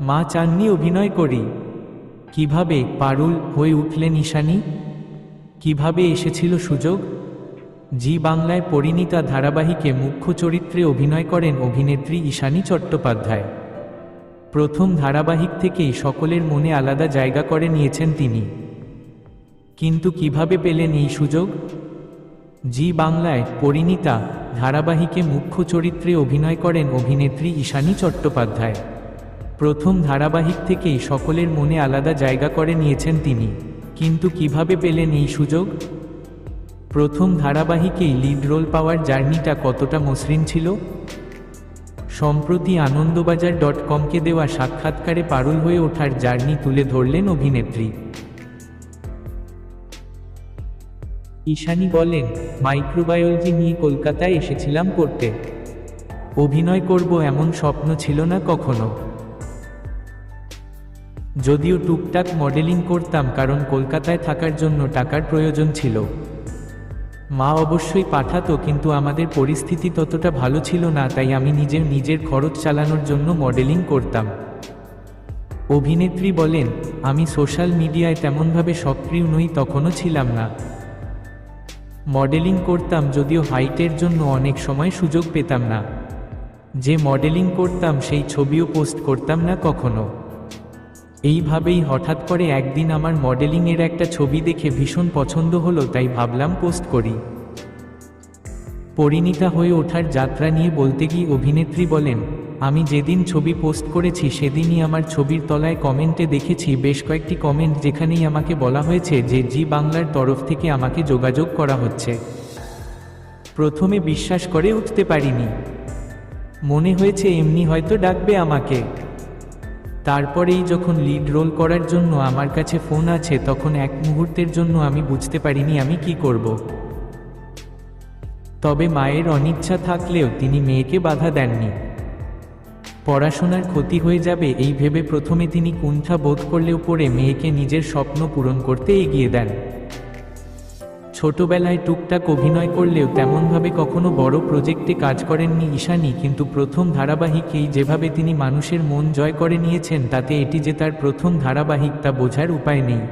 মা চাননি অভিনয় করি। কীভাবে পারুল হয়ে উঠলেন ঈশানী? কীভাবে এসেছিল সুযোগ? জি বাংলায় পরিণীতা ধারাবাহিকে মুখ্য চরিত্রে অভিনয় করেন অভিনেত্রী ঈশানী চট্টোপাধ্যায়। প্রথম ধারাবাহিক থেকেই সকলের মনে আলাদা জায়গা করে নিয়েছেন তিনি। কিন্তু কীভাবে পেলেন এই সুযোগ? জি বাংলায় পরিণীতা ধারাবাহিকে মুখ্য চরিত্রে অভিনয় করেন অভিনেত্রী ঈশানী চট্টোপাধ্যায়। প্রথম ধারাবাহিক থেকেই সকলের মনে আলাদা জায়গা করে নিয়েছেন তিনি। কিন্তু কীভাবে পেলেন এই সুযোগ? প্রথম ধারাবাহিকেই লিড রোল পাওয়ার জার্নিটা কতটা মসৃণ ছিল? সম্প্রতি আনন্দবাজার ডট কমকে দেওয়া সাক্ষাৎকারে পারুল হয়ে ওঠার জার্নি তুলে ধরলেন অভিনেত্রী। ঈশানী বলেন, মাইক্রোবায়োলজি নিয়ে কলকাতায় এসেছিলাম পড়তে অভিনয় করব এমন স্বপ্ন ছিল না কখনো। যদিও টুকটাক মডেলিং করতাম কারণ কলকাতায় থাকার জন্য টাকার প্রয়োজন ছিল। মা অবশ্যই পাঠাতো কিন্তু আমাদের পরিস্থিতি ততটা ভালো ছিল না তাই আমি নিজের নিজের খরচ চালানোর জন্য মডেলিং করতাম। অভিনেত্রী বলেন, আমি সোশ্যাল মিডিয়ায় তেমনভাবে সক্রিয় নই, তখনও ছিলাম না। মডেলিং করতাম যদিও হাইটের জন্য অনেক সময় সুযোগ পেতাম না। যে মডেলিং করতাম, সেই ছবিও পোস্ট করতাম না কখনো। এইভাবেই হঠাৎ করে একদিন আমার মডেলিংয়ের একটা ছবি দেখে ভীষণ পছন্দ হলো, তাই ভাবলাম পোস্ট করি। পরিণীতা হয়ে ওঠার যাত্রা নিয়ে বলতে গিয়ে অভিনেত্রী বলেন, আমি যেদিন ছবি পোস্ট করেছি সেদিনই আমার ছবির তলায় কমেন্টে দেখেছি, বেশ কয়েকটি কমেন্ট যেখানেই আমাকে বলা হয়েছে যে জি বাংলার তরফ থেকে আমাকে যোগাযোগ করা হচ্ছে। প্রথমে বিশ্বাস করে উঠতে পারিনি। মনে হয়েছে এমনি হয়তো ডাকবে আমাকে। তারপরেই যখন লিড রোল করার জন্য আমার কাছে ফোন আছে, তখন এক মুহূর্তের জন্য আমি বুঝতে পারিনি আমি কি করব। তবে মায়ের অনিচ্ছা থাকলেও তিনি মেয়েকে বাধা দেননি। পড়াশোনার ক্ষতি হয়ে যাবে এই ভেবে প্রথমে তিনি কুণ্ঠা বোধ করলেও পরে মেয়েকে নিজের স্বপ্ন পূরণ করতে এগিয়ে দেন। ছোটবেলায় টুকটাক অভিনয় করলেও তেমনভাবে কখনো বড় প্রজেক্টে কাজ করেননি ঈশানি, কিন্তু প্রথম ধারাবাহিকেই যেভাবে তিনি মানুষের মন জয় করে নিয়েছেন, তাতে এটি যে তার প্রথম ধারাবাহিক তা বোঝার উপায় নেই।